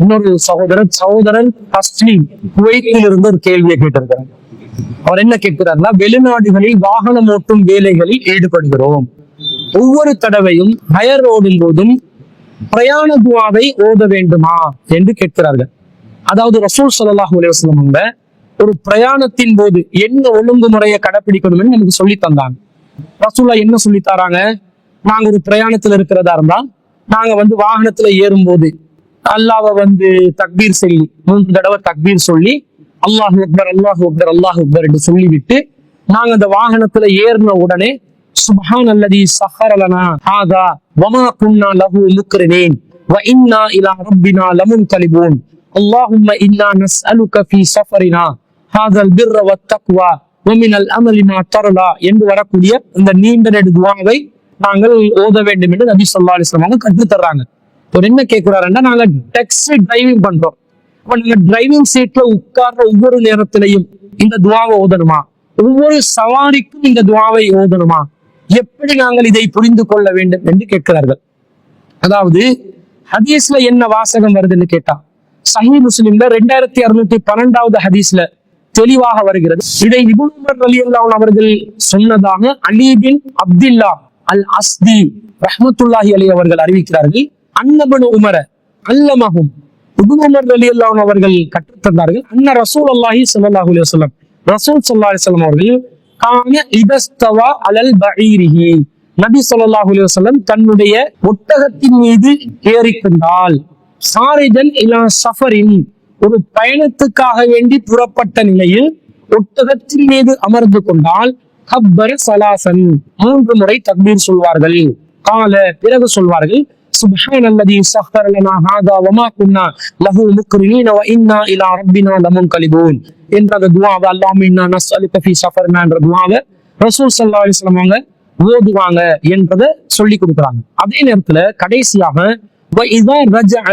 இன்னொரு சகோதரர் சகோதரன் தஸ்லீம் குவைத்தில் இருந்து ஒரு கேள்வியை கேட்டிருக்கிறார். அவர் என்ன கேட்கிறார்னா வெளிநாடுகளில் வாகனம் ஓட்டும் வேலைகளில் ஈடுபடுகிறோம். ஒவ்வொரு தடவையும் ஹயர் ரோடின் போதும் பிரயாண துவாவை ஓத வேண்டுமா என்று கேட்கிறார்கள். அதாவது ரசூல் ஸல்லல்லாஹு அலைஹி அவங்க ஒரு பிரயாணத்தின் போது என்ன ஒழுங்குமுறையை கடைபிடிக்கணும்னு நமக்கு சொல்லி தந்தாங்க. ரசூல்லா என்ன சொல்லி தராங்க? நாங்க ஒரு பிரயாணத்துல இருக்கிறதா இருந்தால் நாங்க வந்து வாகனத்துல ஏறும்போது அல்லாஹ்வை வந்து தக்பீர் சொல்லி மூன்று தடவை தக்பீர் சொல்லி அல்லாஹ் அக்பர் அல்லாஹ் அக்பர் அல்லாஹ் அக்பர் என்று சொல்லிவிட்டு நாங்க அந்த வாகனத்துல ஏறின உடனே சுப்ஹான் அல்லதி சஹரலனா ஹாதா வமா குன்னா லஹு முக்ரினீன் வ இன்னா இலா ரப்பினா லமுன்கலிபூன் اللهم إنا نسألك في سفرنا هذا البر والتقوى ومن الأمل ما ترضى என்று வரக்கூடிய இந்த நீண்ட நெடு துவாவை நாங்கள் ஓத வேண்டும் என்று நபி சொல்லா அலிஸ்லாம் அவங்க கற்றுத்தர்றாங்க ஒரு என்ன கேட்கிறாருன்னா நாங்க டெக்ஸ்ட் டிரைவிங் பண்றோம். அப்ப நாங்க டிரைவிங் சீட்ல உட்கார்ற ஒவ்வொரு நேரத்திலையும் இந்த துவாவை ஓதணுமா? ஒவ்வொரு சவாரிக்கும் இந்த துவாவை ஓதணுமா? எப்படி நாங்கள் இதை புரிந்து கொள்ள வேண்டும் என்று கேட்கிறார்கள். அதாவது ஹதீஸ்ல என்ன வாசகம் வருதுன்னு கேட்டா சஹி முஸ்லிம்ல ரெண்டாயிரத்தி அறுநூத்தி பன்னெண்டாவது ஹதீஸ்ல தெளிவாக வருகிறது. இதை இபுமர் அலி அவர்கள் சொன்னதாக அலிபின் அப்துல்லா அல் அஸ்தி ரஹமத்துல்லாஹி அலி அவர்கள் அறிவிக்கிறார்கள் அன்னபனு உமர அல்லமகும் இபுமர் அலி அவர்கள் கற்றுத்தந்தார்கள் அன்ன ரசூல் அல்லாஹி சல்லாஹ் அலி வல்லம் ரசூல் சல்லா அலைஹி வஸல்லம் அவர்கள் கான இதஸ்தவா அலல் பஈரிஹி நபி சொல்லாஹ் அலி வல்லம் தன்னுடைய ஒட்டகத்தின் மீது ஏறிக்கொண்டால் சாரிதன் இலா சஃபரின். ஒரு பயணத்துக்காக வேண்டி புறப்பட்ட நிலையில் ஒட்டகத்தின் மீது அமர்ந்து கொண்டால் கப்பர் சலாசன். மூன்று முறை தக்பீர் சொல்வார்கள். கால பிறகு சொல்வார்கள் சுப்ஹான் அல்லதி சஹர் லனா ஹாதா வமா குன்னா லஹு முக்ரினீன வ இன்னா இலா ரப்பினா லமுன்கலிபூன். என்ற அந்த துஆவை அல்லாஹும்ம இன்னா நஸ்அலுக ஃபீ சஃபர்னா என்ற துஆவை ரசூல் ஸல்லல்லாஹு அலைஹி வஸல்லம் அவங்க ஓதுவாங்க என்றதை சொல்லி கொடுக்குறாங்க. அதே நேரத்துல கடைசியாக வ இதா ரஜஅ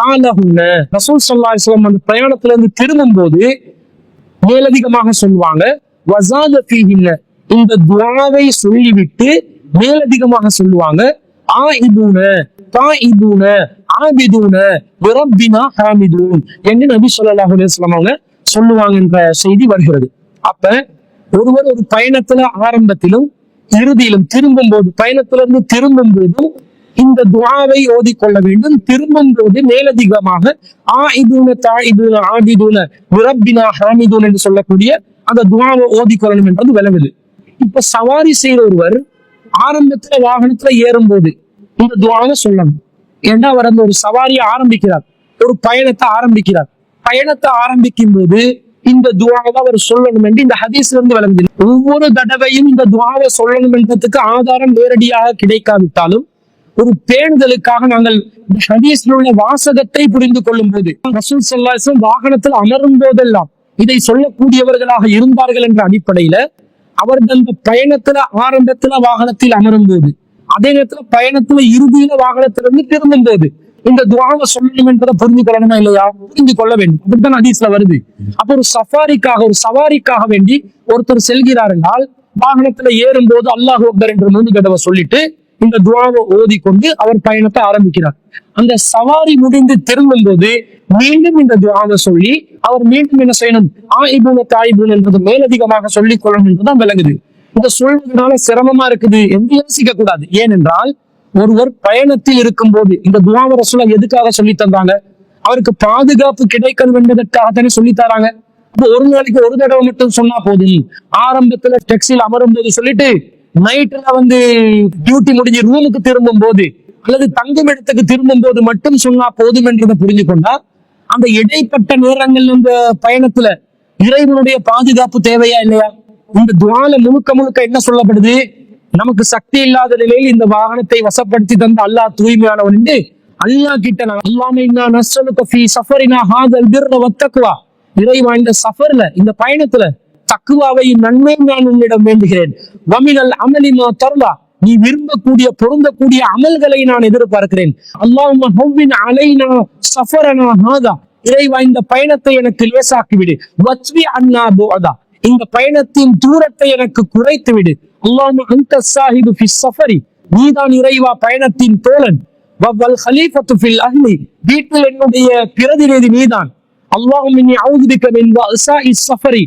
காலஹுன்ன ரசூல் ஸல்லல்லாஹு அலைஹி வஸல்லம் அந்த பிரயாணத்துல இருந்து திரும்பும் போது மேலதிகமாக சொல்லுவாங்க வசாத ஃபீஹின்ன இந்த துவாவை சொல்லிவிட்டு மேலதிகமாக சொல்லுவாங்க ஆயிதூன தாயிதூன ஆபிதூன விரப்பினா ஹாமிதூன். என்று நபி ஸல்லல்லாஹு அலைஹி அவங்க சொல்லுவாங்க என்ற செய்தி வருகிறது. அப்ப ஒருவர் ஒரு பயணத்துல ஆரம்பத்திலும் இறுதியிலும் திரும்பும் போது பயணத்திலிருந்து திரும்பும் போதும் இந்த துவாவை ஓதிக்கொள்ள வேண்டும். திரும்பும் போது மேலதிகமாக ஆயிதூன தாயிதூன ஆபிதூன விரப்பினா ஹாமிதூன் என்று சொல்லக்கூடிய அந்த துவாவை ஓதிக்கொள்ளணும் என்றது விளங்குது. இப்ப சவாரி செய்யற ஒருவர் ஆரம்பத்துல வாகனத்துல ஏறும்போது இந்த துவாவை சொல்லணும். ஏன்னா அவர் அந்த ஒரு சவாரியை ஆரம்பிக்கிறார்? ஒரு பயணத்தை ஆரம்பிக்கிறார். பயணத்தை ஆரம்பிக்கும் போது இந்த துவாவை அவர் சொல்லணும் என்று இந்த ஹதீஸ்ல இருந்து விளங்குது. ஒவ்வொரு தடவையும் இந்த துவாவை சொல்லணும் என்றதுக்கு ஆதாரம் நேரடியாக கிடைக்காவிட்டாலும் ஒரு பேணுதலுக்காக நாங்கள் இந்த ஹதீஸ்ல உள்ள வாசகத்தை புரிந்து கொள்ளும் போது ரசூல் சல்லாசம் வாகனத்தில் அமரும் போதெல்லாம் இதை சொல்லக்கூடியவர்களாக இருந்தார்கள் என்ற அடிப்படையில அவர்கள் அந்த பயணத்துல ஆரம்பத்துல வாகனத்தில் அமரும் போது அதே நேரத்துல பயணத்துல இறுதியில வாகனத்திலிருந்து திரும்பும் போது இந்த துவாவை சொல்லணும் என்பதை புரிந்து கொள்ளணுமா இல்லையா? புரிந்து கொள்ள வேண்டும். அப்படித்தான் அதிசல வருது. அப்ப ஒரு சஃபாரிக்காக ஒரு சவாரிக்காக வேண்டி ஒருத்தர் செல்கிறார் என்றால் வாகனத்துல ஏறும் போது அல்லாஹ் அக்பர் என்று மூன்று தடவை சொல்லிட்டு இந்த துவாவை ஓதி கொண்டு அவர் பயணத்தை ஆரம்பிக்கிறார். அந்த சவாரி முடிந்து திரும்பும் போது மீண்டும் இந்த துவாவை சொல்லி அவர் மீண்டும் என்ன செய்யணும்? ஆயிபூன தாயிபூன் என்பது மேலதிகமாக சொல்லிக் கொள்ளணும் என்றுதான் விளங்குது. இந்த சொல்வதனால சிரமமா இருக்குது என்று யோசிக்க கூடாது. ஏனென்றால் ஒருவர் பயணத்தில் இருக்கும் போது இந்த துவாவ ரசூலா எதுக்காக சொல்லி தந்தாங்க? அவருக்கு பாதுகாப்பு கிடைக்கணும் என்பதற்காக தானே சொல்லி தராங்க. ஒரு நாளைக்கு ஒரு தடவை மட்டும் சொன்னா போதும். ஆரம்பத்துல டெக்ஸில் அமரும் போது சொல்லிட்டு நைட்ல வந்து டியூட்டி முடிஞ்சு ரூமுக்கு திரும்பும் போது அல்லது தங்கும் இடத்துக்கு திரும்பும் போது மட்டும் சொன்னா போதும் என்றதை புரிஞ்சு கொண்டா அந்த இடைப்பட்ட நேரங்கள் இந்த பயணத்துல இறைவனுடைய பாதுகாப்பு தேவையா இல்லையா? இந்த துவால முழுக்க முழுக்க என்ன சொல்லப்படுது? நமக்கு சக்தி இல்லாத நிலையில் இந்த வாகனத்தை வசப்படுத்தி தந்த அல்லாஹ் தூய்மையானவன் என்று அல்லாஹ் கிட்ட நான் அல்லாம இன்னா ஃபீ சஃபரினா ஹாதல் பிர்ர வத்தக்வா இறைவா இந்த சஃபர்ல இந்த பயணத்துல தக்குவாவை நன்மை நான் உன்னிடம் வேண்டுகிறேன். வமினல் அமலிமா நீ விரும்பக்கூடிய பொருந்தக்கூடிய அமல்களை நான் எதிர்பார்க்கிறேன். அல்லாஹின் அலைனா சஃபரனா ஹாதா. இறைவா இந்த பயணத்தை எனக்கு லேசாக்கி விடு. வச்வி அண்ணா போதா இந்த பயணத்தின் தூரத்தை எனக்கு குறைத்து விடு. அல்லாம அந்த சாஹிபு ஃபி சஃபரி. நீதான் இறைவா பயணத்தின் தோழன். வவ்வல் ஹலீஃபத்து ஃபில் அஹ்லி. வீட்டில் என்னுடைய பிரதிநிதி நீதான். அல்லாஹும் இன்னி அவுதுபிக்க மின் வஅசாஇ சஃபரி.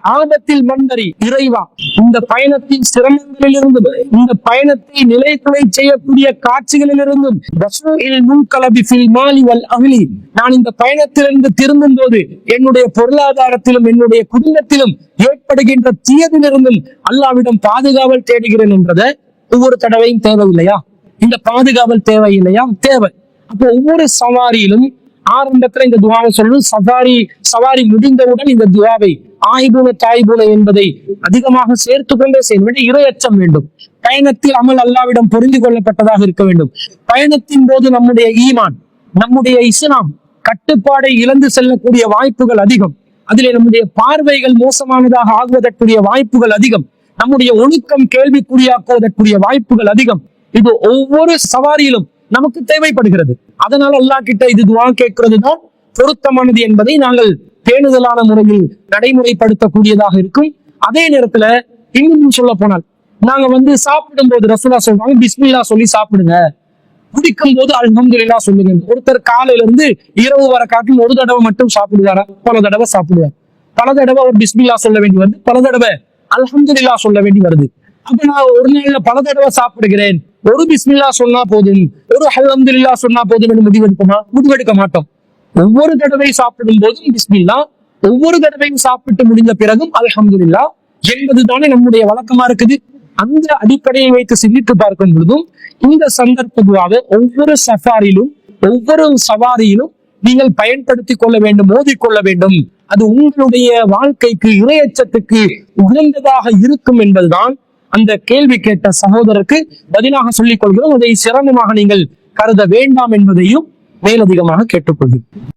ஆபத்தில் மந்தரி இறைவா. இந்த பயணத்தின் சிரமங்களிலிருந்தும் இந்த பயணத்தை நிலைத்துறை செய்யக்கூடிய காட்சிகளிலிருந்தும் முன்கலபி மாலி வல் நான் இந்த பயணத்திலிருந்து திரும்பும் போது என்னுடைய பொருளாதாரத்திலும் என்னுடைய குடும்பத்திலும் ஏற்படுகின்ற தீயதிலிருந்தும் அல்லாவிடம் பாதுகாவல் தேடுகிறேன் என்றதை ஒவ்வொரு தடவையும் தேவையில்லையா? இந்த பாதுகாவல் தேவை இல்லையா தேவை. அப்போ ஒவ்வொரு சவாரியிலும் ஆரம்பத்துல இந்த துவாவை சொல்லணும். சவாரி சவாரி முடிந்தவுடன் இந்த துவாவை ஆய்புன தாய்புல என்பதை அதிகமாக சேர்த்து கொண்டே செய்ய வேண்டும் இரையச்சம் வேண்டும். பயணத்தில் அமல் அல்லாவிடம் புரிந்து கொள்ளப்பட்டதாக இருக்க வேண்டும். பயணத்தின் போது நம்முடைய ஈமான் நம்முடைய இஸ்லாம் கட்டுப்பாடை இழந்து செல்லக்கூடிய வாய்ப்புகள் அதிகம். அதிலே நம்முடைய பார்வைகள் மோசமானதாக ஆகுவதற்குரிய வாய்ப்புகள் அதிகம். நம்முடைய ஒழுக்கம் கேள்விக்குறியாக்குவதற்குரிய வாய்ப்புகள் அதிகம். இது ஒவ்வொரு சவாரியிலும் நமக்கு தேவைப்படுகிறது. அதனால் அல்லாஹ் கிட்ட இது துவா கேட்கிறது தான் பொருத்தமானது என்பதை நாங்கள் பேணுதலான முறையில் நடைமுறைப்படுத்தக்கூடியதாக இருக்கும். அதே நேரத்துல இன்னும் சொல்ல போனால் நாங்க வந்து சாப்பிடும் போது ரசூலா சொல்றாங்க பிஸ்மில்லா சொல்லி சாப்பிடுங்க. குடிக்கும் போது அல்ஹம்துல்லா சொல்லுங்க. ஒருத்தர் காலையில இருந்து இரவு வர காட்டில் ஒரு தடவை மட்டும் சாப்பிடுவாரா? பல தடவை சாப்பிடுவார். பல தடவை ஒரு பிஸ்மில்லா சொல்ல வேண்டி வருது. பல தடவை அல்ஹம்துல்லா சொல்ல வேண்டி வருது. அப்ப நான் ஒரு நாள்ல பல தடவை சாப்பிடுகிறேன். ஒரு பிஸ்மில்லா சொன்னா போதும் ஒரு அல்ஹம்துலில்லாஹ் சொன்னா போதும் என்று முடிவெடுப்போமா முடிவெடுக்க மாட்டோம். ஒவ்வொரு தடவை சாப்பிடும் போதும் பிஸ்மில்லா ஒவ்வொரு தடவையும் சாப்பிட்டு முடிந்த பிறகும் அல்ஹம்துல்லா என்பதுதானே நம்முடைய வழக்கமா இருக்குது. அந்த அடிப்படையை வைத்து சிந்தித்து பார்க்கும் பொழுதும் இந்த சந்தர்ப்பமாக ஒவ்வொரு சஃபாரிலும் ஒவ்வொரு சவாரியிலும் நீங்கள் பயன்படுத்தி கொள்ள வேண்டும் மோதிக்கொள்ள வேண்டும். அது உங்களுடைய வாழ்க்கைக்கு இரையச்சத்துக்கு உகந்ததாக இருக்கும் என்பதுதான் அந்த கேள்வி கேட்ட சகோதரருக்கு பதிலாக சொல்லிக் கொள்கிறோம். அதை சிரமமாக நீங்கள் கருத வேண்டாம் என்பதையும் மேலதிகமாக கேட்டுக்கொள்கிறேன்